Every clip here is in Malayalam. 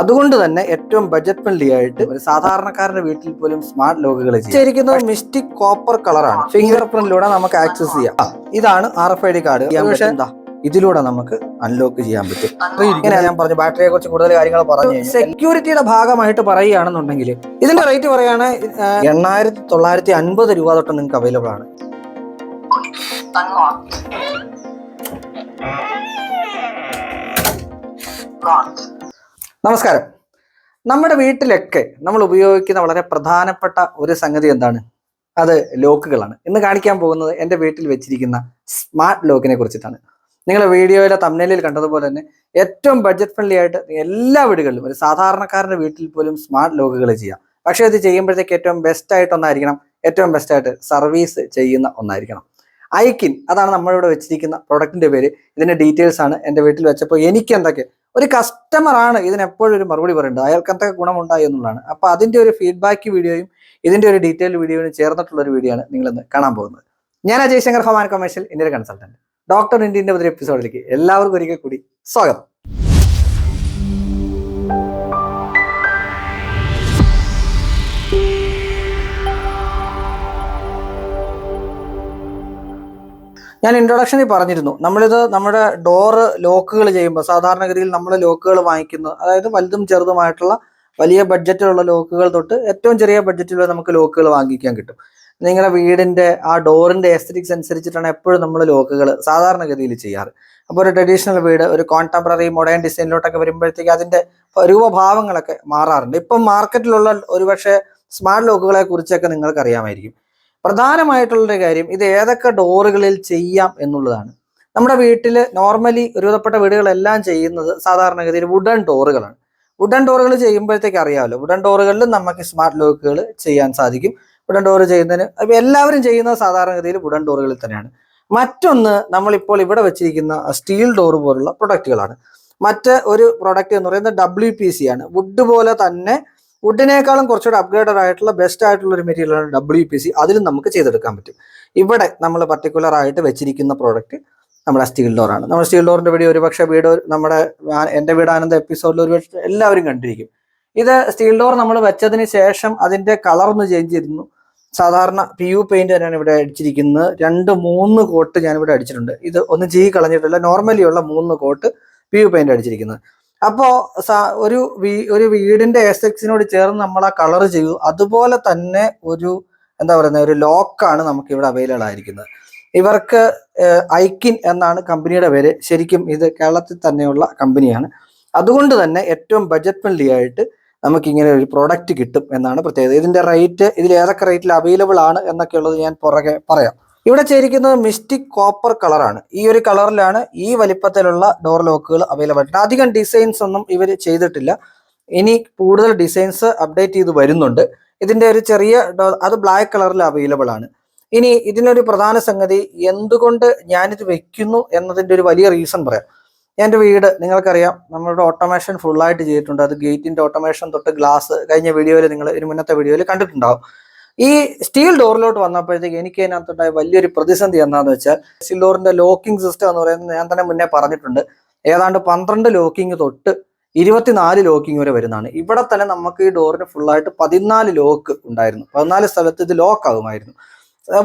അതുകൊണ്ട് തന്നെ ഏറ്റവും ബജറ്റ് ഫ്രണ്ട്ലി ആയിട്ട് ഒരു സാധാരണക്കാരന്റെ വീട്ടിൽ പോലും സ്മാർട്ട് ലോക്കുകൾ ചെയ്തിരിക്കുന്നത് മിസ്റ്റിക് കോപ്പർ കളറാണ് ഫിംഗർ പ്രിന്റിലൂടെ നമുക്ക് ആക്സസ് ചെയ്യാം. ഇതാണ് R F I D card എന്താ? ഇതിലൂടെ നമുക്ക് അൺലോക്ക് ചെയ്യാൻ പറ്റും. ഇങ്ങനെ ഞാൻ പറഞ്ഞു ബാറ്ററിയെ കുറിച്ച് കൂടുതൽ കാര്യങ്ങൾ പറഞ്ഞു സെക്യൂരിറ്റിയുടെ ഭാഗമായിട്ട് പറയുകയാണെന്നുണ്ടെങ്കിൽ ഇതിന്റെ റേറ്റ് പറയാണ് എണ്ണായിരത്തി തൊള്ളായിരത്തി അൻപത് രൂപ തൊട്ട് നിങ്ങൾക്ക് അവൈലബിൾ ആണ്. നമസ്കാരം. നമ്മുടെ വീട്ടിലൊക്കെ നമ്മൾ ഉപയോഗിക്കുന്ന വളരെ പ്രധാനപ്പെട്ട ഒരു സംഗതി എന്താണ്? അത് ലോക്കുകളാണ്. ഇന്ന് കാണിക്കാൻ പോകുന്നത് എന്റെ വീട്ടിൽ വെച്ചിരിക്കുന്ന സ്മാർട്ട് ലോക്കിനെ കുറിച്ചിട്ടാണ്. നിങ്ങൾ വീഡിയോയിലെ തമ്മിലിൽ കണ്ടതുപോലെ തന്നെ ഏറ്റവും ബഡ്ജറ്റ് ഫ്രണ്ട്ലി ആയിട്ട് എല്ലാ വീടുകളിലും ഒരു സാധാരണക്കാരന്റെ വീട്ടിൽ പോലും സ്മാർട്ട് ലോക്കുകൾ ചെയ്യാം. പക്ഷേ ഇത് ചെയ്യുമ്പോഴത്തേക്ക് ഏറ്റവും ബെസ്റ്റ് ആയിട്ട് ഒന്നായിരിക്കണം. ഏറ്റവും ബെസ്റ്റ് ആയിട്ട് സർവീസ് ചെയ്യുന്ന ഒന്നായിരിക്കണം. ഐക്കിൻ അതാണ് നമ്മളിവിടെ വെച്ചിരിക്കുന്ന പ്രൊഡക്റ്റിന്റെ പേര്. ഇതിന്റെ ഡീറ്റെയിൽസ് ആണ് എന്റെ വീട്ടിൽ വെച്ചപ്പോൾ എനിക്ക് എന്തൊക്കെ ഒരു കസ്റ്റമർ ആണ് ഇതിന് ഒരു മറുപടി പറയുന്നത്. അയാൾക്ക് എന്തൊക്കെ ഗുണമുണ്ടായി എന്നുള്ളതാണ്. അപ്പൊ അതിന്റെ ഒരു ഫീഡ്ബാക്ക് വീഡിയോയും ഇതിന്റെ ഒരു ഡീറ്റെയിൽ വീഡിയോയും ചേർന്നിട്ടുള്ള ഒരു വീഡിയോ ആണ് നിങ്ങൾ ഇന്ന് കാണാൻ പോകുന്നത്. ഞാൻ അജയ് ശങ്കർ ഹോമാൻ കൊമേഴ്ഷ്യൽ ഇന്ത്യൻ കൺസൾട്ടന്റ് ഡോക്ടർ ഇന്ത്യന്റെ ഒരു എപ്പിസോഡിലേക്ക് എല്ലാവർക്കും ഒരിക്കൽ കൂടി സ്വാഗതം. ഞാൻ ഇൻട്രൊഡക്ഷനിൽ പറഞ്ഞിരുന്നു. നമ്മളിത് നമ്മുടെ ഡോറ് ലോക്കുകൾ ചെയ്യുമ്പോൾ സാധാരണഗതിയിൽ നമ്മൾ ലോക്കുകൾ വാങ്ങിക്കുന്നു. അതായത് വലുതും ചെറുതുമായിട്ടുള്ള വലിയ ബഡ്ജറ്റിലുള്ള ലോക്കുകൾ തൊട്ട് ഏറ്റവും ചെറിയ ബഡ്ജറ്റിൽ നമുക്ക് ലോക്കുകൾ വാങ്ങിക്കാൻ കിട്ടും. നിങ്ങളുടെ വീടിന്റെ ആ ഡോറിന്റെ എസ്തറ്റിക്സ് അനുസരിച്ചിട്ടാണ് എപ്പോഴും നമ്മൾ ലോക്കുകൾ സാധാരണഗതിയിൽ ചെയ്യാറ്. അപ്പോൾ ഒരു ട്രഡീഷണൽ വീട് ഒരു കോൺടംപററി മോഡേൺ ഡിസൈനിലോട്ടൊക്കെ വരുമ്പോഴത്തേക്ക് അതിന്റെ രൂപഭാവങ്ങളൊക്കെ മാറാറുണ്ട്. ഇപ്പം മാർക്കറ്റിലുള്ള ഒരുപക്ഷെ സ്മാർട്ട് ലോക്കുകളെ കുറിച്ചൊക്കെ നിങ്ങൾക്ക് അറിയാമായിരിക്കും പ്രധാനമായിട്ടുള്ളൊരു കാര്യം ഇത് ഏതൊക്കെ ഡോറുകളിൽ ചെയ്യാം എന്നുള്ളതാണ്. നമ്മുടെ വീട്ടിൽ നോർമലി ഒരുവിധപ്പെട്ട വീടുകളെല്ലാം ചെയ്യുന്നത് സാധാരണഗതിയിൽ വുഡൻ ഡോറുകളാണ്. വുഡൻ ഡോറുകൾ ചെയ്യുമ്പോഴത്തേക്ക് അറിയാമല്ലോ വുഡൻ ഡോറുകളിൽ നമുക്ക് സ്മാർട്ട് ലോക്കുകൾ ചെയ്യാൻ സാധിക്കും. വുഡൻ ഡോർ ചെയ്യുന്നതിന് എല്ലാവരും ചെയ്യുന്നത് സാധാരണഗതിയിൽ വുഡൻ ഡോറുകളിൽ തന്നെയാണ്. മറ്റൊന്ന് നമ്മളിപ്പോൾ ഇവിടെ വെച്ചിരിക്കുന്ന സ്റ്റീൽ ഡോർ പോലുള്ള പ്രൊഡക്റ്റുകളാണ് മറ്റ് ഒരു പ്രൊഡക്റ്റ് എന്ന് പറയുന്നത് ഡബ്ല്യു ആണ്. വുഡ് പോലെ തന്നെ വുഡിനേക്കാളും കുറച്ചുകൂടെ അപ്ഗ്രേഡഡ് ആയിട്ടുള്ള ബെസ്റ്റ് ആയിട്ടുള്ള ഒരു മെറ്റീരിയലാണ് ഡബ്ല്യു പി സി അതിലും നമുക്ക് ചെയ്തെടുക്കാൻ പറ്റും. ഇവിടെ നമ്മൾ പർട്ടിക്കുലർ ആയിട്ട് വെച്ചിരിക്കുന്ന പ്രോഡക്റ്റ് നമ്മുടെ സ്റ്റീൽ ഡോറാണ് നമ്മുടെ സ്റ്റീൽ ഡോറിന്റെ വീഡിയോ ഒരുപക്ഷെ വീട് നമ്മുടെ എന്റെ വീട് ആനന്ദ എപ്പിസോഡിൽ ഒരു എല്ലാവരും കണ്ടിരിക്കും. ഇത് സ്റ്റീൽ ഡോർ നമ്മൾ വെച്ചതിന് ശേഷം അതിന്റെ കളർ ഒന്ന് ചേഞ്ച് ചെയ്തിരുന്നു. സാധാരണ പി യു പെയിന്റ് തന്നെയാണ് ഇവിടെ അടിച്ചിരിക്കുന്നത്. രണ്ട് മൂന്ന് കോട്ട് ഞാൻ ഇവിടെ അടിച്ചിട്ടുണ്ട്. ഇത് ഒന്ന് ചീ കളഞ്ഞിട്ടില്ല നോർമലി ഉള്ള മൂന്ന് കോട്ട് പി യു പെയിന്റ് അടിച്ചിരിക്കുന്നത്. അപ്പോ ഒരു ഒരു വീടിന്റെ എസെക്സിനോട് ചേർന്ന് നമ്മൾ ആ കളർ ചെയ്തു. അതുപോലെ തന്നെ ഒരു എന്താ പറയുന്നത് ഒരു ലോക്കാണ് നമുക്ക് ഇവിടെ അവൈലബിൾ ആയിരിക്കുന്നത്. ഇവർക്ക് ഐക്കിൻ എന്നാണ് കമ്പനിയുടെ പേര്. ശരിക്കും ഇത് കേരളത്തിൽ തന്നെയുള്ള കമ്പനിയാണ്. അതുകൊണ്ട് തന്നെ ഏറ്റവും ബജറ്റ് ഫ്രണ്ട്ലി ആയിട്ട് നമുക്ക് ഇങ്ങനെ ഒരു പ്രോഡക്റ്റ് കിട്ടും എന്നാണ് പ്രത്യേകത. ഇതിന്റെ റേറ്റ് ഇതിൽ ഏതൊക്കെ റേറ്റിൽ അവൈലബിൾ ആണ് എന്നൊക്കെ ഉള്ളത് ഞാൻ പുറകെ പറയാം. ഇവിടെ ചേരിക്കുന്നത് മിസ്റ്റിക് കോപ്പർ കളറാണ്. ഈ ഒരു കളറിലാണ് ഈ വലിപ്പത്തിലുള്ള ഡോർ ലോക്കുകൾ അവൈലബിൾ ആണ് അധികം ഡിസൈൻസ് ഒന്നും ഇവർ ചെയ്തിട്ടില്ല. ഇനി കൂടുതൽ ഡിസൈൻസ് അപ്ഡേറ്റ് ചെയ്ത് വരുന്നുണ്ട്. ഇതിന്റെ ഒരു ചെറിയ അത് ബ്ലാക്ക് കളറിൽ അവൈലബിൾ ആണ്. ഇനി ഇതിനൊരു പ്രധാന സംഗതി എന്തുകൊണ്ട് ഞാനിത് വെക്കുന്നു എന്നതിന്റെ ഒരു വലിയ റീസൺ പറയാം. എന്റെ വീട് നിങ്ങൾക്കറിയാം നമ്മളുടെ ഓട്ടോമേഷൻ ഫുള്ളായിട്ട് ചെയ്തിട്ടുണ്ട്. അത് ഗേറ്റിന്റെ ഓട്ടോമേഷൻ തൊട്ട് ഗ്ലാസ് കഴിഞ്ഞ വീഡിയോയിൽ നിങ്ങൾ ഒരു മുന്നത്തെ വീഡിയോയിൽ കണ്ടിട്ടുണ്ടാവും. ഈ സ്റ്റീൽ ഡോറിലോട്ട് വന്നപ്പോഴത്തേക്ക് എനിക്ക് അതിനകത്തുണ്ടായ വലിയൊരു പ്രതിസന്ധി എന്താന്ന് വെച്ചാൽ സ്റ്റീൽ ഡോറിന്റെ ലോക്കിംഗ് സിസ്റ്റം എന്ന് പറയുന്നത് ഞാൻ തന്നെ മുന്നേ പറഞ്ഞിട്ടുണ്ട്. ഏതാണ്ട് പന്ത്രണ്ട് ലോക്കിംഗ് തൊട്ട് ഇരുപത്തിനാല് ലോക്കിംഗ് വരെ വരുന്നതാണ്. ഇവിടെ തന്നെ നമുക്ക് ഈ ഡോറിന് ഫുള്ളായിട്ട് പതിനാല് ലോക്ക് ഉണ്ടായിരുന്നു. പതിനാല് സ്ഥലത്ത് ഇത് ലോക്ക് ആകുമായിരുന്നു.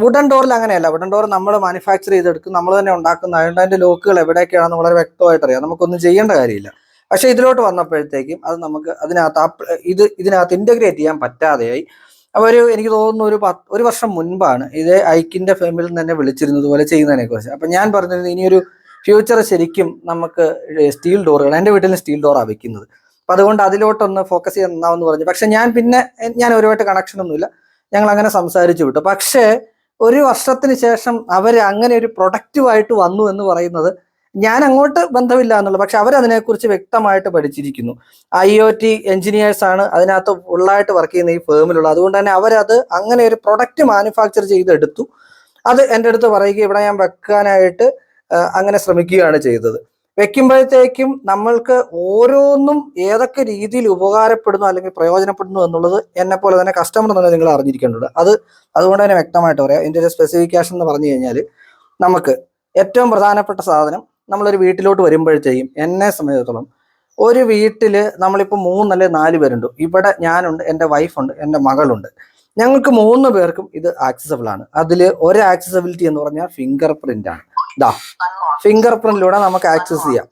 വുഡൻ ഡോറിൽ അങ്ങനെയല്ല. വുഡൻ ഡോർ നമ്മൾ മാനുഫാക്ചർ ചെയ്തെടുക്കും. നമ്മൾ തന്നെ ഉണ്ടാക്കുന്നതായതുകൊണ്ട് അതിന്റെ ലോക്കുകൾ എവിടെയൊക്കെയാണെന്ന് വളരെ വ്യക്തമായിട്ട് അറിയാം നമുക്കൊന്നും ചെയ്യേണ്ട കാര്യമില്ല. പക്ഷേ ഇതിലോട്ട് വന്നപ്പോഴത്തേക്കും അത് നമുക്ക് അതിനകത്ത് ഇത് ഇതിനകത്ത് ഇന്റഗ്രേറ്റ് ചെയ്യാൻ പറ്റാതെയായി. അപ്പോൾ എനിക്ക് തോന്നുന്നു ഒരു പത്ത് ഒരു വർഷം മുൻപാണ് ഇത് ഐക്കിന്റെ ഫേമിൽ തന്നെ വിളിച്ചിരുന്നത് പോലെ ചെയ്യുന്നതിനെ കുറിച്ച് അപ്പൊ ഞാൻ പറഞ്ഞിരുന്നത് ഇനിയൊരു ഫ്യൂച്ചർ ശരിക്കും നമുക്ക് സ്റ്റീൽ ഡോറുകൾ എന്റെ വീട്ടിൽ സ്റ്റീൽ ഡോറാണ് വെക്കുന്നത്. അപ്പൊ അതുകൊണ്ട് അതിലോട്ടൊന്ന് ഫോക്കസ് ചെയ്യാമെന്ന് പറഞ്ഞു. പക്ഷെ ഞാൻ പിന്നെ ഞാൻ ഒരുപാട് കണക്ഷൻ ഒന്നുമില്ല. ഞങ്ങൾ അങ്ങനെ സംസാരിച്ചു വിട്ടു. പക്ഷേ ഒരു വർഷത്തിന് ശേഷം അവർ അങ്ങനെ ഒരു പ്രൊഡക്റ്റീവായിട്ട് വന്നു എന്ന് പറയുന്നത് ഞാൻ അങ്ങോട്ട് ബന്ധമില്ല എന്നുള്ളത് പക്ഷെ അവരതിനെക്കുറിച്ച് വ്യക്തമായിട്ട് പഠിച്ചിരിക്കുന്നു. ഐ ഒ ടി എഞ്ചിനീയേഴ്സ് ആണ് അതിനകത്ത് ഫുള്ളായിട്ട് വർക്ക് ചെയ്യുന്ന ഈ ഫേമിലുള്ള അതുകൊണ്ട് തന്നെ അവരത് അങ്ങനെ ഒരു പ്രൊഡക്റ്റ് മാനുഫാക്ചർ ചെയ്തെടുത്തു. അത് എന്റെ അടുത്ത് പറയുക ഇവിടെ ഞാൻ വെക്കാനായിട്ട് അങ്ങനെ ശ്രമിക്കുകയാണ് ചെയ്തത്. വെക്കുമ്പോഴത്തേക്കും നമ്മൾക്ക് ഓരോന്നും ഏതൊക്കെ രീതിയിൽ ഉപകാരപ്പെടുന്നു അല്ലെങ്കിൽ പ്രയോജനപ്പെടുന്നു എന്നുള്ളത് എന്നെ പോലെ തന്നെ കസ്റ്റമർ തന്നെ നിങ്ങൾ അറിഞ്ഞിരിക്കേണ്ടത് അത് അതുകൊണ്ട് തന്നെ വ്യക്തമായിട്ട് പറയാം. ഇതിന്റെ ഒരു സ്പെസിഫിക്കേഷൻ എന്ന് പറഞ്ഞു കഴിഞ്ഞാൽ നമുക്ക് ഏറ്റവും പ്രധാനപ്പെട്ട സാധനം നമ്മളൊരു വീട്ടിലോട്ട് വരുമ്പോഴത്തേക്കും എന്നെ സംബന്ധിച്ചിടത്തോളം ഒരു വീട്ടിൽ നമ്മളിപ്പോൾ മൂന്നല്ലേ നാല് പേരുണ്ട്. ഇവിടെ ഞാനുണ്ട് എന്റെ വൈഫുണ്ട് എന്റെ മകളുണ്ട്. ഞങ്ങൾക്ക് മൂന്ന് പേർക്കും ഇത് ആക്സസബിൾ ആണ്. അതിൽ ഒരു ആക്സസബിലിറ്റി എന്ന് പറഞ്ഞാൽ ഫിംഗർ പ്രിന്റ് ആണ്. ഇതാ ഫിംഗർ പ്രിന്റിലൂടെ നമുക്ക് ആക്സസ് ചെയ്യാം.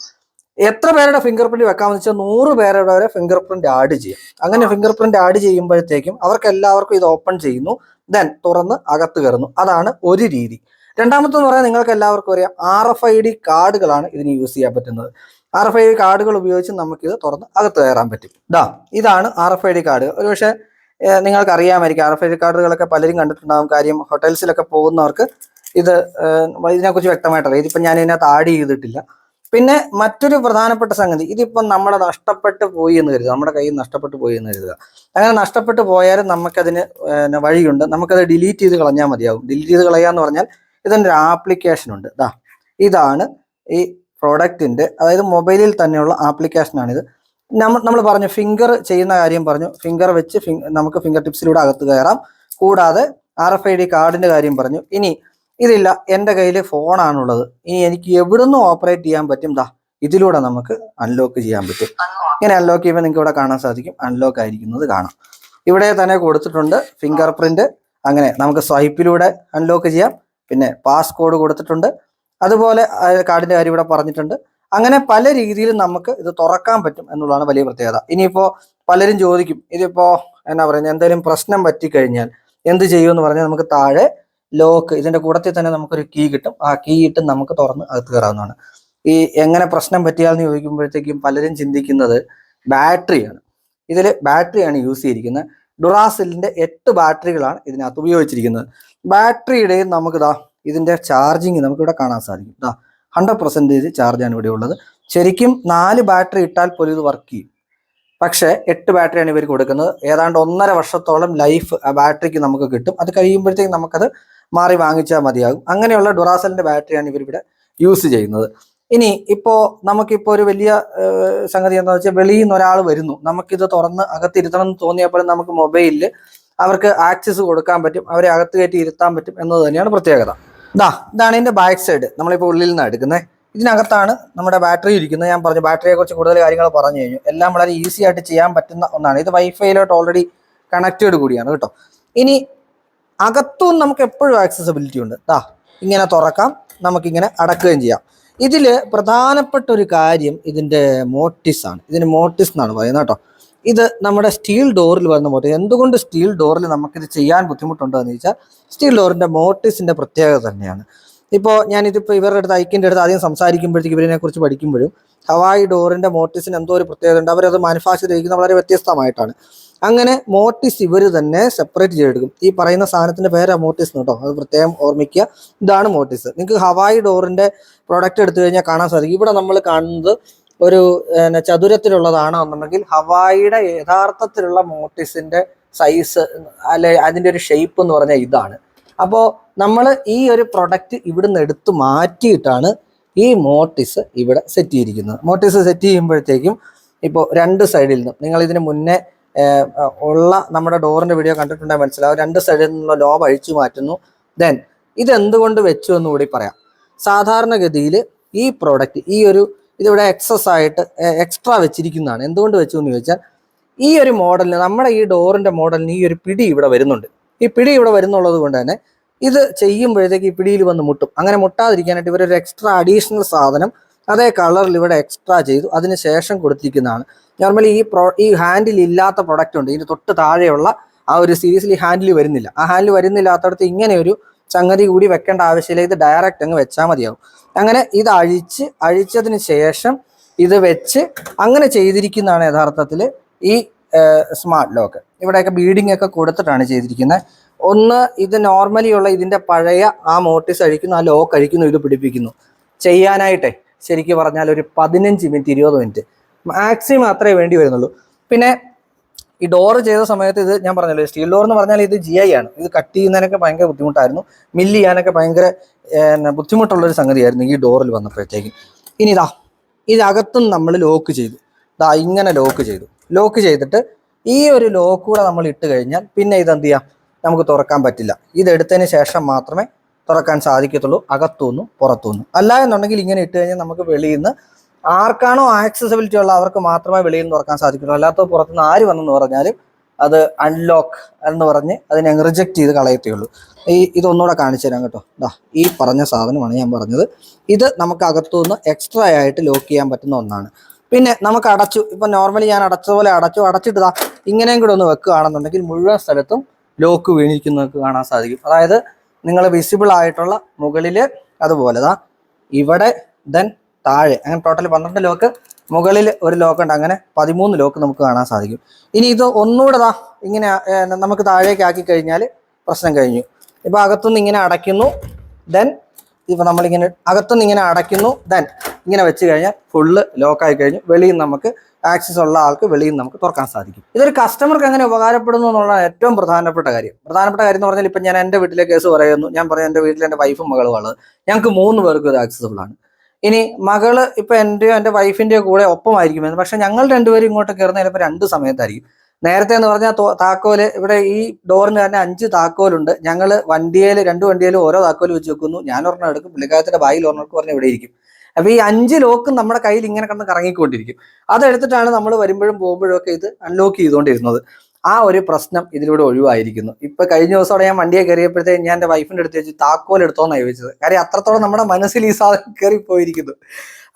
എത്ര പേരുടെ ഫിംഗർ പ്രിന്റ് വെക്കാമെന്ന് വെച്ചാൽ നൂറ് പേരുടെ വരെ ഫിംഗർ പ്രിന്റ് ആഡ് ചെയ്യാം. അങ്ങനെ ഫിംഗർ പ്രിന്റ് ആഡ് ചെയ്യുമ്പോഴത്തേക്കും അവർക്ക് എല്ലാവർക്കും ഇത് ഓപ്പൺ ചെയ്യുന്നു. ദെൻ തുറന്ന് അകത്ത് കയറുന്നു. അതാണ് ഒരു രീതി. രണ്ടാമത്തെന്ന് പറയാൻ നിങ്ങൾക്ക് എല്ലാവർക്കും അറിയാം ആർ എഫ് ഐ ഡി കാർഡുകളാണ് ഇതിന് യൂസ് ചെയ്യാൻ പറ്റുന്നത്. ആർ എഫ് ഐ ഡി കാർഡുകൾ ഉപയോഗിച്ച് നമുക്കിത് തുറന്ന് അകത്ത് കയറാൻ പറ്റും. ഇതാ ഇതാണ് R F I D card. ഒരുപക്ഷെ പക്ഷേ നിങ്ങൾക്ക് അറിയാമായിരിക്കും ആർ എഫ് ഐ ഡി കാർഡുകളൊക്കെ പലരും കണ്ടിട്ടുണ്ടാകും കാര്യം ഹോട്ടൽസിലൊക്കെ പോകുന്നവർക്ക് ഇത് ഇതിനെക്കുറിച്ച് വ്യക്തമായിട്ട് അറിയാം ഇതിപ്പോൾ ഞാൻ ഇതിനകത്ത് ആഡ് ചെയ്തിട്ടില്ല. പിന്നെ മറ്റൊരു പ്രധാനപ്പെട്ട സംഗതി ഇതിപ്പം നമ്മുടെ നഷ്ടപ്പെട്ടു പോയി എന്ന് കരുതുക. നമ്മുടെ കയ്യിൽ നഷ്ടപ്പെട്ടു പോയി എന്ന് കരുതുക. അങ്ങനെ നഷ്ടപ്പെട്ടു പോയാലും നമുക്കതിന് വഴിയുണ്ട്. നമുക്കത് ഡിലീറ്റ് ചെയ്ത് കളഞ്ഞാൽ മതിയാവും ഡിലീറ്റ് ചെയ്ത് കളയാന്ന് പറഞ്ഞാൽ ഇതിന്റെ ഒരു ആപ്ലിക്കേഷൻ ഉണ്ട്. ഇതാ ഇതാണ് ഈ പ്രോഡക്റ്റിന്റെ അതായത് മൊബൈലിൽ തന്നെയുള്ള ആപ്ലിക്കേഷനാണിത് നമ്മൾ നമ്മൾ പറഞ്ഞു ഫിംഗർ ചെയ്യുന്ന കാര്യം പറഞ്ഞു. ഫിംഗർ വെച്ച് നമുക്ക് ഫിംഗർ ടിപ്സിലൂടെ അകത്ത് കയറാം. കൂടാതെ ആർ എഫ് ഐ ഡി കാർഡിന്റെ കാര്യം പറഞ്ഞു. ഇനി ഇതില്ല എന്റെ കയ്യിൽ ഫോണാണുള്ളത് ഇനി എനിക്ക് എവിടെ എവിടുന്ന് ഓപ്പറേറ്റ് ചെയ്യാൻ പറ്റും? ദാ ഇതിലൂടെ നമുക്ക് അൺലോക്ക് ചെയ്യാൻ പറ്റും. ഇങ്ങനെ അൺലോക്ക് ചെയ്യുമ്പോൾ നിങ്ങൾക്ക് ഇവിടെ കാണാൻ സാധിക്കും. അൺലോക്ക് ആയിരിക്കുന്നത് കാണാം. ഇവിടെ തന്നെ കൊടുത്തിട്ടുണ്ട് ഫിംഗർ പ്രിന്റ് അങ്ങനെ നമുക്ക് സ്വൈപ്പിലൂടെ അൺലോക്ക് ചെയ്യാം. പിന്നെ പാസ് കോഡ് കൊടുത്തിട്ടുണ്ട്. അതുപോലെ കാർഡിന്റെ കാര്യം ഇവിടെ പറഞ്ഞിട്ടുണ്ട്. അങ്ങനെ പല രീതിയിലും നമുക്ക് ഇത് തുറക്കാൻ പറ്റും എന്നുള്ളതാണ് വലിയ പ്രത്യേകത. ഇനിയിപ്പോ പലരും ചോദിക്കും ഇതിപ്പോ എന്നാ പറയുന്നത് എന്തെങ്കിലും പ്രശ്നം പറ്റിക്കഴിഞ്ഞാൽ എന്ത് ചെയ്യും എന്ന് പറഞ്ഞാൽ നമുക്ക് താഴെ ലോക്ക് ഇതിന്റെ കൂടത്തിൽ തന്നെ നമുക്കൊരു കീ കിട്ടും. ആ കീ ഇട്ട് നമുക്ക് തുറന്ന് അകത്ത് കയറാവുന്നതാണ്. ഈ എങ്ങനെ പ്രശ്നം പറ്റിയാന്ന് ചോദിക്കുമ്പോഴത്തേക്കും പലരും ചിന്തിക്കുന്നത് ബാറ്ററിയാണ്. ഇതിൽ ബാറ്ററിയാണ് യൂസ് ചെയ്തിരിക്കുന്നത്. ഡുറാസിലിന്റെ എട്ട് ബാറ്ററികളാണ് ഇതിനകത്ത് ഉപയോഗിച്ചിരിക്കുന്നത്. ബാറ്ററിയുടെയും നമുക്ക് ഇതാ ഇതിന്റെ ചാർജിങ് നമുക്കിവിടെ കാണാൻ സാധിക്കും. ഇതാ ഹൺഡ്രഡ് പെർസെന്റേജ് ചാർജാണ് ഇവിടെ ഉള്ളത്. ശരിക്കും നാല് ബാറ്ററി ഇട്ടാൽ പോലും ഇത് വർക്ക് ചെയ്യും. പക്ഷേ എട്ട് ബാറ്ററിയാണ് ഇവർ കൊടുക്കുന്നത്. ഏതാണ്ട് ഒന്നര വർഷത്തോളം ലൈഫ് ആ ബാറ്ററിക്ക് നമുക്ക് കിട്ടും. അത് കഴിയുമ്പോഴത്തേക്കും നമുക്കത് മാറി വാങ്ങിച്ചാൽ മതിയാകും. അങ്ങനെയുള്ള ഡുറാസലിന്റെ ബാറ്ററിയാണ് ഇവരിവിടെ യൂസ് ചെയ്യുന്നത്. ഇനി ഇപ്പോ നമുക്കിപ്പോ ഒരു വലിയ സംഗതി എന്താ വെച്ചാൽ വെളിയിൽ നിന്ന് ഒരാൾ വരുന്നു. നമുക്കിത് തുറന്ന് അകത്തിരുത്തണം എന്ന് തോന്നിയപ്പോൾ നമുക്ക് മൊബൈലിൽ അവർക്ക് ആക്സസ് കൊടുക്കാൻ പറ്റും. അവരെ അകത്ത് കയറ്റി ഇരുത്താൻ പറ്റും എന്നത് തന്നെയാണ് പ്രത്യേകത. ഇതാ ഇതാണ് ഇതിന്റെ ബാക്ക് സൈഡ് നമ്മളിപ്പോൾ ഉള്ളിൽ നിന്നാണ് എടുക്കുന്നത് ഇതിനകത്താണ് നമ്മുടെ ബാറ്ററി ഇരിക്കുന്നത്. ഞാൻ പറഞ്ഞു ബാറ്ററിയെ കുറിച്ച് കൂടുതൽ കാര്യങ്ങൾ പറഞ്ഞു കഴിഞ്ഞു. എല്ലാം വളരെ ഈസി ആയിട്ട് ചെയ്യാൻ പറ്റുന്ന ഒന്നാണ്. ഇത് വൈഫൈയിലോട്ട് ഓൾറെഡി കണക്റ്റഡ് കൂടിയാണ് കേട്ടോ. ഇനി അകത്തും നമുക്ക് എപ്പോഴും ആക്സസിബിലിറ്റി ഉണ്ട്. ദാ ഇങ്ങനെ തുറക്കാം. നമുക്കിങ്ങനെ അടക്കുകയും ചെയ്യാം. ഇതിൽ പ്രധാനപ്പെട്ട ഒരു കാര്യം ഇതിന്റെ മോട്ടിസ് ആണ്. ഇതിന് മോട്ടിസ് എന്നാണ് പറയുന്നത് കേട്ടോ. ഇത് നമ്മുടെ സ്റ്റീൽ ഡോറിൽ വരുന്ന മോട്ടിസ്. എന്തുകൊണ്ട് സ്റ്റീൽ ഡോറിൽ നമുക്കിത് ചെയ്യാൻ ബുദ്ധിമുട്ടുണ്ടോ എന്ന് ചോദിച്ചാൽ സ്റ്റീൽ ഡോറിന്റെ മോട്ടിസിന്റെ പ്രത്യേകത തന്നെയാണ്. ഇപ്പോൾ ഞാനിതിപ്പോൾ ഇവരുടെ അടുത്ത് ഐക്കിന്റെ അടുത്ത് ആദ്യം സംസാരിക്കുമ്പോഴത്തേക്ക് ഇവരിനെക്കുറിച്ച് പഠിക്കുമ്പോഴും ഹവായി ഡോറിന്റെ മോട്ടിസിന് എന്തോ ഒരു പ്രത്യേകത ഉണ്ട്. അവരത് മാനുഫാക്ചർ ചെയ്യുന്നത് വളരെ വ്യത്യസ്തമായിട്ടാണ്. അങ്ങനെ മോട്ടിസ് ഇവർ തന്നെ സെപ്പറേറ്റ് ചെയ്തെടുക്കും. ഈ പറയുന്ന സാധനത്തിന്റെ പേരാ മോട്ടിസ് കേട്ടോ. അത് പ്രത്യേകം ഓർമ്മിക്കുക. ഇതാണ് മോട്ടിസ്. നിങ്ങൾക്ക് ഹവായി ഡോറിന്റെ പ്രോഡക്റ്റ് എടുത്തു കഴിഞ്ഞാൽ കാണാൻ സാധിക്കും. ഇവിടെ നമ്മൾ കാണുന്നത് ഒരു പിന്നെ ചതുരത്തിലുള്ളതാണ് എന്നുണ്ടെങ്കിൽ ഹവായിയുടെ യഥാർത്ഥത്തിലുള്ള മോട്ടിസിന്റെ സൈസ് അല്ലെ അതിന്റെ ഒരു ഷേപ്പ് എന്ന് പറഞ്ഞാൽ ഇതാണ്. അപ്പോൾ നമ്മൾ ഈ ഒരു പ്രൊഡക്റ്റ് ഇവിടുന്ന് എടുത്ത് മാറ്റിയിട്ടാണ് ഈ മോട്ടിസ് ഇവിടെ സെറ്റ് ചെയ്തിരിക്കുന്നത്. മോട്ടിസ് സെറ്റ് ചെയ്യുമ്പോഴത്തേക്കും ഇപ്പോൾ രണ്ട് സൈഡിൽ നിന്നും നിങ്ങൾ ഇതിന് മുന്നേ ഉള്ള നമ്മുടെ ഡോറിന്റെ വീഡിയോ കണ്ടിട്ടുണ്ടെങ്കിൽ മനസ്സിലാവും. രണ്ട് സൈഡിൽ നിന്നുള്ള ലോബ് അഴിച്ചു മാറ്റുന്നു. ദെൻ ഇതെന്തുകൊണ്ട് വെച്ചു എന്ന് കൂടി പറയാം. സാധാരണഗതിയിൽ ഈ പ്രോഡക്റ്റ് ഈ ഒരു ഇതിവിടെ എക്സസ് ആയിട്ട് എക്സ്ട്രാ വെച്ചിരിക്കുന്നതാണ്. എന്തുകൊണ്ട് വെച്ചു എന്ന് ചോദിച്ചാൽ ഈ ഒരു മോഡലിന് നമ്മുടെ ഈ ഡോറിന്റെ മോഡലിന് ഈ ഒരു പിടി ഇവിടെ വരുന്നുണ്ട്. ഈ പിടി ഇവിടെ വരുന്നുള്ളത് കൊണ്ട് തന്നെ ഇത് ചെയ്യുമ്പോഴത്തേക്ക് ഈ പിടിയിൽ വന്ന് മുട്ടും. അങ്ങനെ മുട്ടാതിരിക്കാനായിട്ട് ഇവരൊരു എക്സ്ട്രാ അഡീഷണൽ സാധനം അതേ കളറിൽ ഇവിടെ എക്സ്ട്രാ ചെയ്തു. അതിന് ശേഷം കൊടുത്തിരിക്കുന്നതാണ്. നോർമലി ഈ പ്രോ ഈ ഹാൻഡിൽ ഇല്ലാത്ത പ്രൊഡക്റ്റ് ഉണ്ട്. ഇതിന് തൊട്ട് താഴെയുള്ള ആ ഒരു സീരീസിൽ ഈ ഹാൻഡിൽ വരുന്നില്ല. ആ ഹാൻഡിൽ വരുന്നില്ലാത്തടത്ത് ഇങ്ങനെ ഒരു സംഗതി കൂടി വെക്കേണ്ട ആവശ്യമില്ല. ഇത് ഡയറക്റ്റ് അങ്ങ് വെച്ചാൽ മതിയാവും. അങ്ങനെ ഇത് അഴിച്ച് അഴിച്ചതിന് ശേഷം ഇത് വെച്ച് അങ്ങനെ ചെയ്തിരിക്കുന്നതാണ് യഥാർത്ഥത്തിൽ ഈ സ്മാർട്ട് ലോക്ക് ഇവിടെയൊക്കെ ബീഡിംഗ് ഒക്കെ കൊടുത്തിട്ടാണ് ചെയ്തിരിക്കുന്നത്. ഒന്ന് ഇത് നോർമലി ഉള്ള ഇതിന്റെ പഴയ ആ മോട്ടീസ് അഴിക്കുന്നു ആ ലോക്ക് അഴിക്കുന്നു ഇത് പിടിപ്പിക്കുന്നു. ചെയ്യാനായിട്ടെ. ശരിക്കും പറഞ്ഞാൽ ഒരു പതിനഞ്ച് മിനിറ്റ് ഇരുപത് മിനിറ്റ് മാക്സിമം അത്രേ വേണ്ടി വരുന്നുള്ളൂ. പിന്നെ ഈ ഡോർ ചെയ്ത സമയത്ത് ഇത് ഞാൻ പറഞ്ഞല്ലോ സ്റ്റീൽ ഡോർ എന്ന് പറഞ്ഞാൽ ഇത് ജി ഐ ആണ്. ഇത് കട്ട് ചെയ്യുന്നതിനൊക്കെ ഭയങ്കര ബുദ്ധിമുട്ടായിരുന്നു. മില്ല് ചെയ്യാനൊക്കെ ഭയങ്കര ബുദ്ധിമുട്ടുള്ളൊരു സംഗതിയായിരുന്നു ഈ ഡോറിൽ വന്നപ്പോഴത്തേക്ക്. ഇനി ഇതാ ഇതിനകത്തും നമ്മൾ ലോക്ക് ചെയ്തു. ഇതാ ഇങ്ങനെ ലോക്ക് ചെയ്തു. ലോക്ക് ചെയ്തിട്ട് ഈ ഒരു ലോക്ക് കൂടെ നമ്മൾ ഇട്ട് കഴിഞ്ഞാൽ പിന്നെ ഇതെന്ത് ചെയ്യാം? നമുക്ക് തുറക്കാൻ പറ്റില്ല. ഇതെടുത്തതിന് ശേഷം മാത്രമേ തുറക്കാൻ സാധിക്കത്തുള്ളൂ അകത്തുനിന്നും പുറത്തുനിന്നും അല്ല എന്നുണ്ടെങ്കിൽ ഇങ്ങനെ ഇട്ട് കഴിഞ്ഞാൽ നമുക്ക് വെളിയിൽ നിന്ന് ആർക്കാണോ ആക്സസിബിലിറ്റി ഉള്ള അവർക്ക് മാത്രമേ വെളിയിൽ നിന്ന് തുറക്കാൻ സാധിക്കുള്ളൂ അല്ലാത്ത പുറത്തുനിന്ന് ആര് വന്നെന്ന് പറഞ്ഞാലും അത് അൺലോക്ക് എന്ന് പറഞ്ഞ് അതിനെ റിജക്റ്റ് ചെയ്ത് കളയത്തേയുള്ളൂ. ഈ ഇതൊന്നുകൂടെ കാണിച്ചു തരാം കേട്ടോ. ദാ ഈ പറഞ്ഞ സാധനമാണ് ഞാൻ പറഞ്ഞത്. ഇത് നമുക്ക് അകത്തുനിന്ന് എക്സ്ട്രാ ആയിട്ട് ലോക്ക് ചെയ്യാൻ പറ്റുന്ന ഒന്നാണ്. പിന്നെ നമുക്ക് അടച്ചു ഇപ്പം നോർമലി ഞാൻ അടച്ചതുപോലെ അടച്ചു അടച്ചിട്ട് ഇങ്ങനെയും കൂടെ ഒന്ന് വെക്കുകയാണെന്നുണ്ടെങ്കിൽ മുഴുവൻ സ്ഥലത്തും ലോക്ക് വീണിരിക്കുന്നത് കാണാൻ സാധിക്കും. അതായത് നിങ്ങൾ വിസിബിൾ ആയിട്ടുള്ള മുകളിൽ അതുപോലെ ദാ ഇവിടെ ദെൻ താഴെ. അങ്ങനെ ടോട്ടൽ പന്ത്രണ്ട് ലോക്ക് മുകളിൽ ഒരു ലോക്ക് ഉണ്ട്. അങ്ങനെ പതിമൂന്ന് ലോക്ക് നമുക്ക് കാണാൻ സാധിക്കും. ഇനി ഇത് ഒന്നുകൂടെ ദാ ഇങ്ങനെ നമുക്ക് താഴേക്ക് ആക്കി കഴിഞ്ഞാൽ പ്രശ്നം കഴിഞ്ഞു. ഇപ്പൊ അകത്തുനിന്ന് ഇങ്ങനെ അടയ്ക്കുന്നു ദെൻ ഇപ്പൊ നമ്മളിങ്ങനെ അകത്തുനിന്ന് ഇങ്ങനെ അടയ്ക്കുന്നു ദെൻ ഇങ്ങനെ വെച്ച് കഴിഞ്ഞാൽ ഫുള്ള് ലോക്കായി കഴിഞ്ഞു. വെളിയിൽ നമുക്ക് ആക്സസ് ഉള്ള ആൾക്ക് വെളിയിൽ നിന്ന് നമുക്ക് തുറക്കാൻ സാധിക്കും. ഇതൊരു കസ്റ്റമർക്ക് എങ്ങനെ ഉപകാരപ്പെടുന്നു എന്നുള്ള ഏറ്റവും പ്രധാനപ്പെട്ട കാര്യം. പ്രധാനപ്പെട്ട കാര്യം എന്ന് പറഞ്ഞാൽ ഇപ്പം ഞാൻ എന്റെ വീട്ടിലെ കേസ് പറയുന്നു. ഞാൻ പറയാം എന്റെ വീട്ടിൽ എന്റെ വൈഫും മകളും ഉള്ളത് ഞങ്ങൾക്ക് മൂന്ന് പേർക്കും ഇത് ആക്സസബിൾ ആണ്. ഇനി മകൾ ഇപ്പം എന്റെയോ എന്റെ വൈഫിന്റെയോ കൂടെ ഒപ്പമായിരിക്കും പക്ഷെ ഞങ്ങൾ രണ്ടുപേരും ഇങ്ങോട്ട് കയറുന്ന ചിലപ്പോൾ രണ്ട് സമയത്തായിരിക്കും. നേരത്തെ എന്ന് പറഞ്ഞാൽ താക്കോൽ ഇവിടെ ഈ ഡോറിന് തന്നെ അഞ്ച് താക്കോലുണ്ട്. ഞങ്ങൾ വണ്ടിയേൽ രണ്ട് വണ്ടിയേലും ഓരോ താക്കോൽ വെച്ച് വെക്കുന്നു. ഞാൻ ഒരെണ്ണം എടുക്കും. പുള്ളിക്കാരത്തിന്റെ ബായിൽ ഒരെണ്ണം പറഞ്ഞ് ഇവിടെ ഇരിക്കും. അപ്പൊ ഈ അഞ്ച് ലോക്കും നമ്മുടെ കയ്യിൽ ഇങ്ങനെ കണ്ട് കറങ്ങിക്കൊണ്ടിരിക്കും. അതെടുത്തിട്ടാണ് നമ്മൾ വരുമ്പോഴും പോകുമ്പോഴും ഒക്കെ ഇത് അൺലോക്ക് ചെയ്തുകൊണ്ടിരുന്നത്. ആ ഒരു പ്രശ്നം ഇതിലൂടെ ഒഴിവായിരിക്കുന്നു. ഇപ്പൊ കഴിഞ്ഞ ദിവസം ഞാൻ വണ്ടിയെ കയറിയപ്പോഴത്തേക്ക് ഞാൻ എന്റെ വൈഫിന്റെ അടുത്ത് വെച്ച് താക്കോൽ എടുത്തോന്നാണ് ചോദിച്ചത്. കാര്യം അത്രത്തോളം നമ്മുടെ മനസ്സിൽ ഈ സാധനം കയറി പോയിരിക്കുന്നു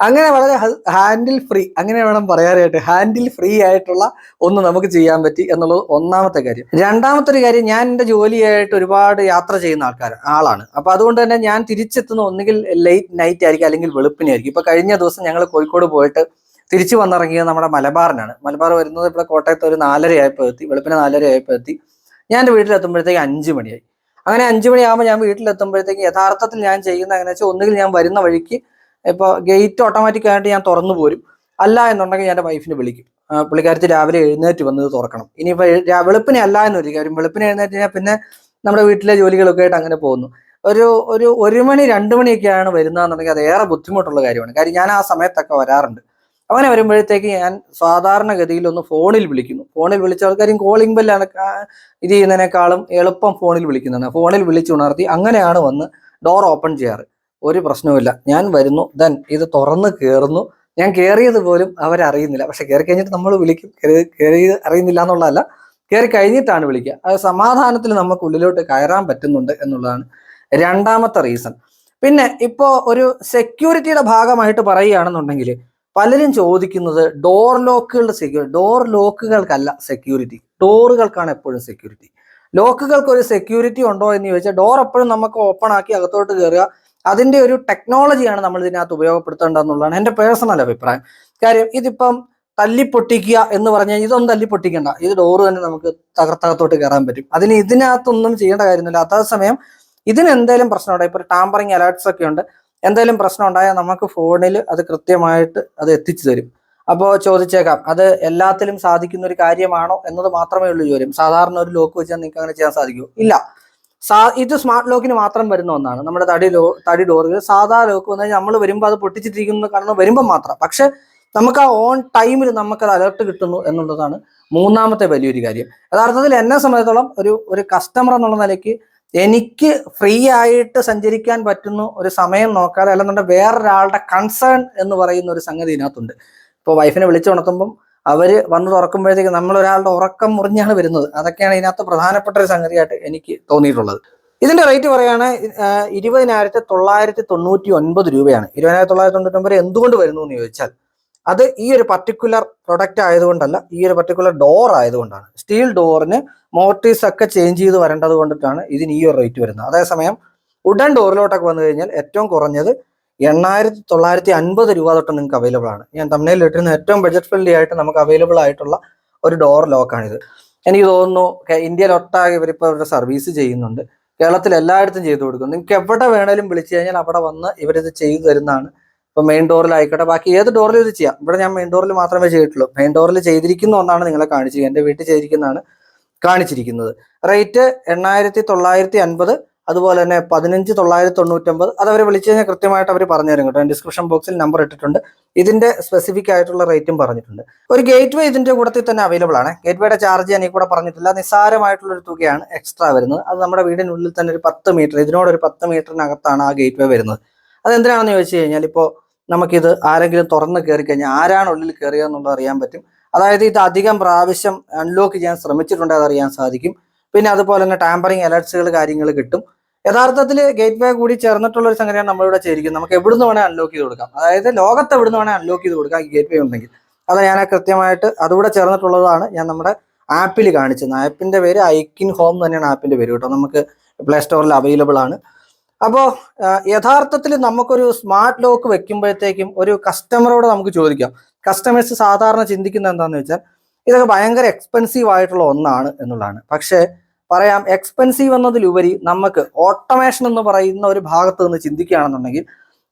അങ്ങനെ വളരെ ഹാൻഡിൽ ഫ്രീ അങ്ങനെ വേണം പറയാനായിട്ട്. ഹാൻഡിൽ ഫ്രീ ആയിട്ടുള്ള ഒന്ന് നമുക്ക് ചെയ്യാൻ പറ്റി എന്നുള്ളത് ഒന്നാമത്തെ കാര്യം. രണ്ടാമത്തെ ഒരു കാര്യം ഞാൻ എന്റെ ജോലിയായിട്ട് ഒരുപാട് യാത്ര ചെയ്യുന്ന ആൾക്കാർ ആളാണ്. അപ്പൊ അതുകൊണ്ട് തന്നെ ഞാൻ തിരിച്ചെത്തുന്ന ഒന്നുകിൽ ലേറ്റ് നൈറ്റ് ആയിരിക്കും അല്ലെങ്കിൽ വെളുപ്പിനായിരിക്കും ഇപ്പൊ കഴിഞ്ഞ ദിവസം ഞങ്ങൾ കോഴിക്കോട് പോയിട്ട് തിരിച്ചു വന്നിറങ്ങിയത് നമ്മുടെ മലബാറിനാണ്. മലബാർ വരുന്നത് ഇവിടെ കോട്ടയത്ത് ഒരു നാലര എത്തി വെളുപ്പിന് നാലര എത്തി. ഞാൻ എന്റെ വീട്ടിലെത്തുമ്പോഴത്തേക്ക് അഞ്ച് മണിയായി. അങ്ങനെ അഞ്ച് മണിയാകുമ്പോൾ ഞാൻ വീട്ടിലെത്തുമ്പോഴത്തേക്ക് യഥാർത്ഥത്തിൽ ഞാൻ ചെയ്യുന്ന എങ്ങനെ വെച്ചാൽ ഒന്നുകിൽ ഞാൻ വരുന്ന വഴിക്ക് ഇപ്പോൾ ഗേറ്റ് ഓട്ടോമാറ്റിക്കായിട്ട് ഞാൻ തുറന്നു പോരും. അല്ല എന്നുണ്ടെങ്കിൽ ഞാൻ എന്റെ വൈഫിനെ വിളിക്കും. പുള്ളിക്കാരത്തി രാവിലെ എഴുന്നേറ്റ് വന്നത് തുറക്കണം. ഇനിയിപ്പോൾ വെളുപ്പിനെ അല്ല എന്നൊരു കാര്യം വെളുപ്പിനെ എഴുന്നേറ്റ് കഴിഞ്ഞാൽ പിന്നെ നമ്മുടെ വീട്ടിലെ ജോലികളൊക്കെ ആയിട്ട് അങ്ങനെ പോകുന്നു. ഒരു ഒരു ഒരു മണി രണ്ട് മണിയൊക്കെയാണ് വരുന്നതെന്നുണ്ടെങ്കിൽ അത് ഏറെ ബുദ്ധിമുട്ടുള്ള കാര്യമാണ്. കാര്യം ഞാൻ ആ സമയത്തൊക്കെ വരാറുണ്ട്. അങ്ങനെ വരുമ്പോഴത്തേക്ക് ഞാൻ സാധാരണഗതിയിൽ ഒന്ന് ഫോണിൽ വിളിക്കുന്നു. ഫോണിൽ വിളിച്ച ആൾക്കാരും കോളിംഗ് ബെല്ലാണ് ഇത് ചെയ്യുന്നതിനേക്കാളും എളുപ്പം ഫോണിൽ വിളിക്കുന്നതാണ്. ഫോണിൽ വിളിച്ചുണർത്തി അങ്ങനെയാണ് വന്ന് ഡോർ ഓപ്പൺ ചെയ്യാറ്. ഒരു പ്രശ്നവുമില്ല. ഞാൻ വരുന്നു ദെൻ ഇത് തുറന്ന് കയറുന്നു ഞാൻ കയറിയത് പോലും അവരറിയുന്നില്ല. പക്ഷെ കയറി കഴിഞ്ഞിട്ട് നമ്മൾ വിളിക്കും. കയറി അറിയുന്നില്ല എന്നുള്ളതല്ല. കയറി കഴിഞ്ഞിട്ടാണ് വിളിക്കുക. അത് സമാധാനത്തിൽ നമുക്ക് ഉള്ളിലോട്ട് കയറാൻ പറ്റുന്നുണ്ട് എന്നുള്ളതാണ് രണ്ടാമത്തെ റീസൺ പിന്നെ ഇപ്പോൾ ഒരു സെക്യൂരിറ്റിയുടെ ഭാഗമായിട്ട് പറയുകയാണെന്നുണ്ടെങ്കിൽ പലരും ചോദിക്കുന്നത് ഡോർ ലോക്കുകളുടെ സെക്യൂരിറ്റി ഡോർ ലോക്കുകൾക്കല്ല സെക്യൂരിറ്റി ഡോറുകൾക്കാണ് എപ്പോഴും സെക്യൂരിറ്റി ലോക്കുകൾക്ക് ഒരു സെക്യൂരിറ്റി ഉണ്ടോ എന്ന് ചോദിച്ചാൽ ഡോർ എപ്പോഴും നമുക്ക് ഓപ്പൺ ആക്കി അകത്തോട്ട് കയറുക അതിന്റെ ഒരു ടെക്നോളജിയാണ് നമ്മൾ ഇതിനകത്ത് ഉപയോഗപ്പെടുത്തേണ്ടതെന്നുള്ളതാണ് എന്റെ പേഴ്സണൽ അഭിപ്രായം. കാര്യം ഇതിപ്പം തല്ലിപ്പൊട്ടിക്കുക എന്ന് പറഞ്ഞാൽ ഇതൊന്നും തല്ലിപ്പൊട്ടിക്കണ്ട. ഇത് ഡോറ് തന്നെ നമുക്ക് തകർത്തകത്തോട്ട് കയറാൻ പറ്റും. അതിന് ഇതിനകത്തൊന്നും ചെയ്യേണ്ട കാര്യമൊന്നുമില്ല. അതേസമയം ഇതിന് എന്തെങ്കിലും പ്രശ്നം ഉണ്ടായി ഇപ്പോൾ ടാമ്പറിങ് അലേർട്ട്സ് ഒക്കെ ഉണ്ട്. എന്തെങ്കിലും പ്രശ്നം ഉണ്ടായാൽ നമുക്ക് ഫോണിൽ അത് കൃത്യമായിട്ട് അത് എത്തിച്ചു തരും. അപ്പോൾ ചോദിച്ചേക്കാം അത് എല്ലാത്തിലും സാധിക്കുന്ന ഒരു കാര്യമാണോ എന്നത് മാത്രമേ ഉള്ളൂ ചോദ്യം സാധാരണ ഒരു ലോക്ക് വെച്ചാൽ നിങ്ങൾക്ക് അങ്ങനെ ചെയ്യാൻ സാധിക്കുമോ? ഇല്ല. സാ ഇത് സ്മാർട്ട് ലോക്കിന് മാത്രം വരുന്ന ഒന്നാണ്. നമ്മുടെ തടി ലോ തടി ഡോറുകൾ സാധാ ലോക്ക് വന്നു കഴിഞ്ഞാൽ നമ്മൾ വരുമ്പോൾ അത് പൊട്ടിച്ചിട്ടിരിക്കുന്നു കാണുന്ന വരുമ്പോൾ മാത്രം. പക്ഷെ നമുക്ക് ആ ഓൺ ടൈമിൽ നമുക്കത് അലർട്ട് കിട്ടുന്നു എന്നുള്ളതാണ് മൂന്നാമത്തെ വലിയൊരു കാര്യം. യഥാർത്ഥത്തിൽ എന്നെ സംബന്ധിച്ചിടത്തോളം ഒരു ഒരു കസ്റ്റമർ എന്നുള്ള നിലയ്ക്ക് എനിക്ക് ഫ്രീ ആയിട്ട് സഞ്ചരിക്കാൻ പറ്റുന്ന ഒരു സമയം നോക്കാതെ അല്ലെന്നുണ്ടെങ്കിൽ വേറൊരാളുടെ കൺസേൺ എന്ന് പറയുന്ന ഒരു സംഗതി ഇതിനകത്തുണ്ട്. ഇപ്പോൾ വൈഫിനെ വിളിച്ചു ഉണർത്തുമ്പം അവർ വന്ന് തുറക്കുമ്പോഴത്തേക്ക് നമ്മൾ ഒരാളുടെ ഉറക്കം മുറിഞ്ഞാണ് വരുന്നത്. അതൊക്കെയാണ് ഇതിനകത്ത് പ്രധാനപ്പെട്ട ഒരു സംഗതിയായിട്ട് എനിക്ക് തോന്നിയിട്ടുള്ളത്. ഇതിന്റെ റേറ്റ് പറയുകയാണ് ഇരുപതിനായിരത്തി തൊള്ളായിരത്തി തൊണ്ണൂറ്റി ഒൻപത് രൂപയാണ്. ഇരുപതിനായിരത്തി തൊള്ളായിരത്തി തൊണ്ണൂറ്റി ഒൻപത് എന്തുകൊണ്ട് വരുന്നു എന്ന് ചോദിച്ചാൽ അത് ഈ ഒരു പർട്ടിക്കുലർ പ്രൊഡക്റ്റ് ആയതുകൊണ്ടല്ല ഈ ഒരു പർട്ടിക്കുലർ ഡോർ ആയതുകൊണ്ടാണ്. സ്റ്റീൽ ഡോറിന് മോട്ടീസ് ഒക്കെ ചേഞ്ച് ചെയ്ത് വരേണ്ടത് കൊണ്ടിട്ടാണ് ഇതിന് ഈ ഒരു റേറ്റ് വരുന്നത്. അതേസമയം ഉടൻ ഡോറിലോട്ടൊക്കെ വന്നു കഴിഞ്ഞാൽ ഏറ്റവും കുറഞ്ഞത് എണ്ണായിരത്തി തൊള്ളായിരത്തി അൻപത് രൂപ തൊട്ട് നിങ്ങൾക്ക് അവൈലബിൾ ആണ്. ഞാൻ തമിഴിൽ ഇട്ടിരുന്ന ഏറ്റവും ബഡ്ജറ്റ് ഫ്രണ്ട്ലി ആയിട്ട് നമുക്ക് അവൈലബിൾ ആയിട്ടുള്ള ഒരു ഡോർ ലോക്കാണിത് എനിക്ക് തോന്നുന്നു ഇന്ത്യയിലൊട്ടാകെ ഇവരിപ്പോൾ അവരുടെ സർവീസ് ചെയ്യുന്നുണ്ട്. കേരളത്തിൽ എല്ലായിടത്തും ചെയ്തു കൊടുക്കും. നിങ്ങൾക്ക് എവിടെ വേണേലും വിളിച്ചു കഴിഞ്ഞാൽ അവിടെ വന്ന് ഇവരിത് ചെയ്തു തരുന്നതാണ്. ഇപ്പൊ മെയിൻ ഡോറിലായിക്കോട്ടെ ബാക്കി ഏത് ഡോറിലും ഇത് ചെയ്യാം. ഇവിടെ ഞാൻ മെയിൻ ഡോറിൽ മാത്രമേ ചെയ്തിട്ടുള്ളൂ. മെയിൻ ഡോറിൽ ചെയ്തിരിക്കുന്ന ഒന്നാണ് നിങ്ങളെ കാണിച്ചത്. എന്റെ വീട്ടിൽ ചെയ്തിരിക്കുന്നതാണ്. കാണിച്ചിരിക്കുന്നത്. റേറ്റ് എണ്ണായിരത്തി തൊള്ളായിരത്തി അൻപത് അതുപോലെ തന്നെ പതിനഞ്ച് തൊള്ളായിരത്തി തൊണ്ണൂറ്റൊമ്പത് അത് അവരെ വിളിച്ചു കഴിഞ്ഞാൽ കൃത്യമായിട്ട് അവർ പറഞ്ഞു തരും കേട്ടോ. ഡിസ്ക്രിപ്ഷൻ ബോക്സിൽ നമ്പർ ഇട്ടിട്ടുണ്ട്. ഇതിന്റെ സ്പെസിഫിക് ആയിട്ടുള്ള റേറ്റും പറഞ്ഞിട്ടുണ്ട്. ഒരു ഗേറ്റ് വേ ഇതിന്റെ കൂടത്തിൽ തന്നെ അവൈലബിൾ ആണ്. ഗേറ്റ് വേയുടെ ചാർജ് ഞാൻ ഈ കൂടെ പറഞ്ഞിട്ടില്ല. നിസ്സാരമായിട്ടുള്ള ഒരു തുകയാണ് എക്സ്ട്രാ വരുന്നത്. അത് നമ്മുടെ വീടിനുള്ളിൽ തന്നെ ഒരു പത്ത് മീറ്റർ ഇതിനോട് ഒരു പത്ത് മീറ്ററിനകത്താണ് ആ ഗേറ്റ് വേ വരുന്നത് അതെന്തിനാണെന്ന് ചോദിച്ചു കഴിഞ്ഞാൽ ഇപ്പോൾ നമുക്കിത് ആരെങ്കിലും തുറന്ന് കയറി കഴിഞ്ഞാൽ ആരാണ് ഉള്ളിൽ കയറിയതെന്നുള്ളത് അറിയാൻ പറ്റും. അതായത് ഇത് അധികം പ്രാവശ്യം അൺലോക്ക് ചെയ്യാൻ ശ്രമിച്ചിട്ടുണ്ട് അതറിയാൻ സാധിക്കും. പിന്നെ അതുപോലെ തന്നെ ടാമ്പറിങ് അലർട്സുകൾ കാര്യങ്ങൾ കിട്ടും. യഥാർത്ഥത്തിൽ ഗേറ്റ് വേ കൂടി ചേർന്നിട്ടുള്ള ഒരു സംഗതിയാണ് നമ്മളിവിടെ ചേരിക്കും നമുക്ക് എവിടുന്ന് വേണേൽ അൺലോക്ക് ചെയ്ത് കൊടുക്കാം. അതായത് ലോകത്ത് എവിടുന്ന് വേണേൽ അൺലോക്ക് ചെയ്ത് കൊടുക്കാം ഈ ഗേറ്റ് വേ ഉണ്ടെങ്കിൽ. അത് ഞാൻ കൃത്യമായിട്ട് അതുകൂടെ ചേർന്നിട്ടുള്ളതാണ് ഞാൻ നമ്മുടെ ആപ്പിൽ കാണിച്ചത്. ആപ്പിന്റെ പേര് ഐക്കിൻ ഹോം തന്നെയാണ് ആപ്പിന്റെ പേര് കേട്ടോ. നമുക്ക് പ്ലേ സ്റ്റോറിൽ അവൈലബിൾ ആണ്. അപ്പോൾ യഥാർത്ഥത്തിൽ നമുക്കൊരു സ്മാർട്ട് ലോക്ക് വെക്കുമ്പോഴത്തേക്കും ഒരു കസ്റ്റമറോട് നമുക്ക് ചോദിക്കാം. കസ്റ്റമേഴ്സ് സാധാരണ ചിന്തിക്കുന്ന എന്താണെന്ന് വെച്ചാൽ ഇതൊക്കെ ഭയങ്കര എക്സ്പെൻസീവ് ആയിട്ടുള്ള ഒന്നാണ് എന്നുള്ളതാണ്. പക്ഷേ പറയാം എക്സ്പെൻസീവ് എന്നതിലുപരി നമുക്ക് ഓട്ടോമേഷൻ എന്ന് പറയുന്ന ഒരു ഭാഗത്ത് നിന്ന് ചിന്തിക്കുകയാണെന്നുണ്ടെങ്കിൽ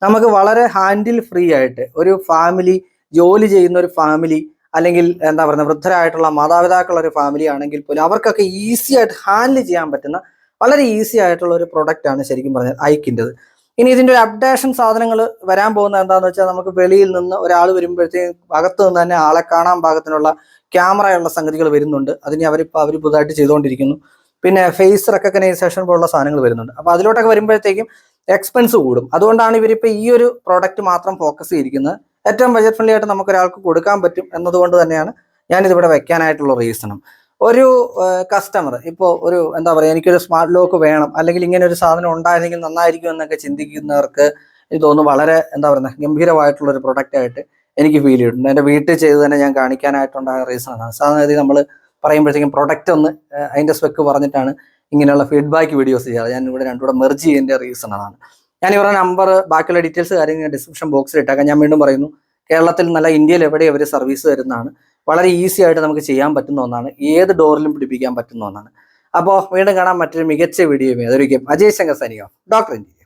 നമുക്ക് വളരെ ഹാൻഡിൽ ഫ്രീ ആയിട്ട് ഒരു ഫാമിലി ജോലി ചെയ്യുന്ന ഒരു ഫാമിലി അല്ലെങ്കിൽ എന്താ പറയുക വൃദ്ധരായിട്ടുള്ള മാതാപിതാക്കളുള്ള ഒരു ഫാമിലി ആണെങ്കിൽ പോലും അവർക്കൊക്കെ ഈസി ആയിട്ട് ഹാൻഡിൽ ചെയ്യാൻ പറ്റുന്ന വളരെ ഈസി ആയിട്ടുള്ള ഒരു പ്രൊഡക്റ്റ് ആണ് ശരിക്കും പറഞ്ഞാൽ ഐക്കിന്റെത്. ഇനി ഇതിന്റെ ഒരു അപ്ഡേഷൻ സാധനങ്ങൾ വരാൻ പോകുന്ന എന്താണെന്ന് വെച്ചാൽ നമുക്ക് വെളിയിൽ നിന്ന് ഒരാൾ വരുമ്പോഴത്തേക്കും അകത്ത് നിന്ന് തന്നെ ആളെ കാണാൻ പാകത്തിനുള്ള ക്യാമറയുള്ള സംഗതികൾ വരുന്നുണ്ട്. അതിന് അവരിപ്പോൾ അവർ പുതുതായിട്ട് ചെയ്തുകൊണ്ടിരിക്കുന്നു. പിന്നെ ഫേസ് റെക്കഗ്നൈസേഷൻ പോലുള്ള സാധനങ്ങൾ വരുന്നുണ്ട്. അപ്പോൾ അതിലോട്ടൊക്കെ വരുമ്പോഴത്തേക്കും എക്സ്പെൻസ് കൂടും. അതുകൊണ്ടാണ് ഇവരിപ്പോൾ ഈ ഒരു പ്രോഡക്റ്റ് മാത്രം ഫോക്കസ് ചെയ്തിരിക്കുന്നത്. ഏറ്റവും ബജറ്റ് ഫ്രണ്ട്ലി ആയിട്ട് നമുക്ക് ഒരാൾക്ക് കൊടുക്കാൻ പറ്റും എന്നതുകൊണ്ട് തന്നെയാണ് ഞാനിതിവിടെ വെക്കാനായിട്ടുള്ള റീസണും ഒരു കസ്റ്റമർ ഇപ്പോൾ ഒരു എന്താ പറയുക എനിക്കൊരു സ്മാർട്ട് ലോക്ക് വേണം അല്ലെങ്കിൽ ഇങ്ങനെ ഒരു സാധനം ഉണ്ടായിരുന്നെങ്കിൽ നന്നായിരിക്കും എന്നൊക്കെ ചിന്തിക്കുന്നവർക്ക് ഇത് തോന്നുന്നു വളരെ എന്താ പറയുക ഗംഭീരമായിട്ടുള്ള ഒരു പ്രൊഡക്റ്റ് ആയിട്ട് എനിക്ക് ഫീൽ ചെയ്തിട്ടുണ്ട്. എന്റെ വീട്ടിൽ ചെയ്ത് തന്നെ ഞാൻ കാണിക്കാനായിട്ടുണ്ടായ റീസൺ അതാണ്. സാധാരണ നമ്മൾ പറയുമ്പോഴത്തേക്കും പ്രൊഡക്റ്റ് ഒന്ന് അതിന്റെ സ്പെക്ക് പറഞ്ഞിട്ടാണ് ഇങ്ങനെയുള്ള ഫീഡ്ബാക്ക് വീഡിയോസ് ചെയ്യാറ്. ഞാൻ ഇവിടെ രണ്ടുകൂടെ മെർജ് ചെയ്യുന്നതിന്റെ റീസൺ അതാണ്. ഞാൻ ഇവരുടെ നമ്പർ ബാക്കിയുള്ള ഡീറ്റെയിൽസ് കാര്യങ്ങൾ ഡിസ്ക്രിപ്ഷൻ ബോക്സിൽ ഇട്ടേക്കാം. ഞാൻ വീണ്ടും പറയുന്നു കേരളത്തിൽ നല്ല ഇന്ത്യയിൽ എവിടെ അവർ സർവീസ് തരുന്നതാണ് വളരെ ഈസി ആയിട്ട് നമുക്ക് ചെയ്യാൻ പറ്റുന്ന ഒന്നാണ്. ഏത് ഡോറിലും പിടിപ്പിക്കാൻ പറ്റുന്ന ഒന്നാണ്. അപ്പോൾ വീണ്ടും കാണാൻ മറ്റൊരു മികച്ച വീഡിയോ അതൊരിക്കും അജയ് ശങ്കർ സനിയോ ഡോക്ടർ ഇന്ത്യ